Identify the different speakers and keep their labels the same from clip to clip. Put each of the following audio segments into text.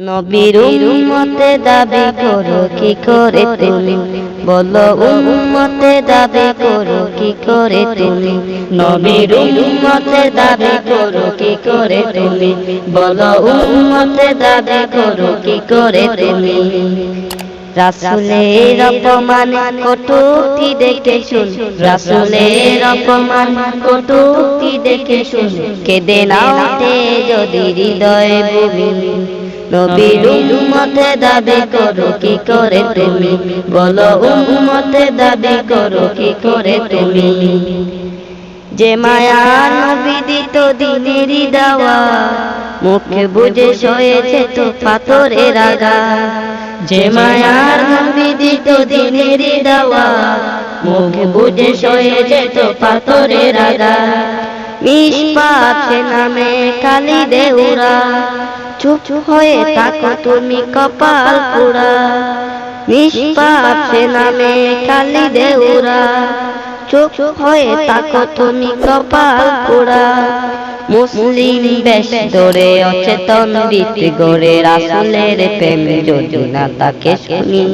Speaker 1: নবীর উম্মতে দাবি করো কি করে তুমি? বলো উম্মতে দাবি করো কি করে তুমি? নবীর উম্মতে দাবি করো কি করে তুমি? বলো উম্মতে দাবি করো কি করে তুমি? রাসুলের অপমান কটুক্তি দেখে শুন। রাসুলের অপমান কটুক্তি দেখে শুন। কেঁদে নাওতে যদি হৃদয় নবীর উম্মতে দাবি করো, কি করে তুমি? বলো, উম্মতে দাবি করো, কি করে তুমি? যে মায়া নবী দিত দিনেরই দাওয়া, মুখে বুঝে সয়েছে তো পাথরের আগা। যে মায়ার নবী দিত দিনেরই দাওয়া, মুখে বুঝে সয়েছে তো পাথরের আগা। নিষ্পাপে নামে কালি দেউরা চুপ হয়ে থাকো তুমি কপাল পুরা। নিষ্পাপে নামে কালি দেউরা। চুপ হয়ে থাকো তুমি কপাল পুরা। মুসলিম বেশ ধরে অচেতন রীতি গড়ে রাসুলের প্রেম যদি না তাকে শুনি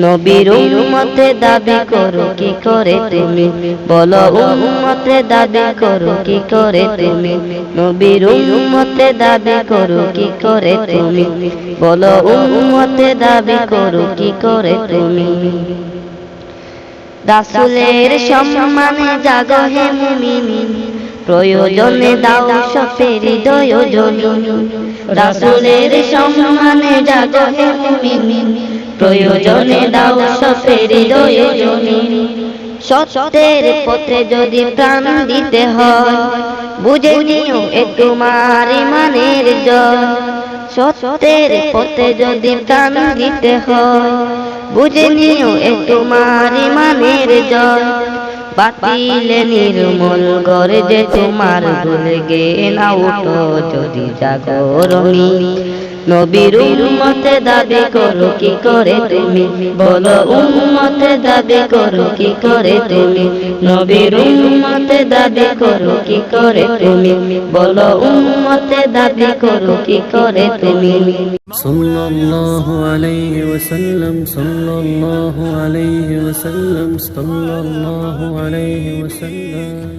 Speaker 1: নবীর উম্মতে দাবি করো কি করে তুমি? বলো উম্মতে দাবি করো কি করে তুমি? নবীর উম্মতে দাবি করো কি করে তুমি? বলো উম্মতে দাবি করো কি করে তুমি? রাসুলের সম্মানে জাগো হে মুমিনি। প্রয়োজনে দাও সপের হৃদয় জমি রাসুলের সম্মানে জাগো হে মুমিনি। প্রয়োজনে দাও সপের হৃদয় জমি সত্যের পথে যদি প্রাণ দিতে হয়, বুঝে নিও এ তোমার ইমানের জয়। সত্যের পথে যদি প্রাণ দিতে হয়, বুঝে নিও এ তোমার ইমানের জয়। বাতিলে নির্মল করে যে তোমার ভুলে গে না উঠো যদি জাগরণী নবীর উম্মতে দাবি করো, কি করে তুমি? বলো, উম্মতে দাবি করো, কি করে তুমি? নবীর উম্মতে দাবি করো, কি করে তুমি? বলো, উম্মতে দাবি করো, কি করে তুমি?
Speaker 2: সাল্লাল্লাহু আলাইহি ওয়াসাল্লাম, সাল্লাল্লাহু আলাইহি ওয়াসাল্লাম, সাল্লাল্লাহু আলাইহি ওয়াসাল্লাম।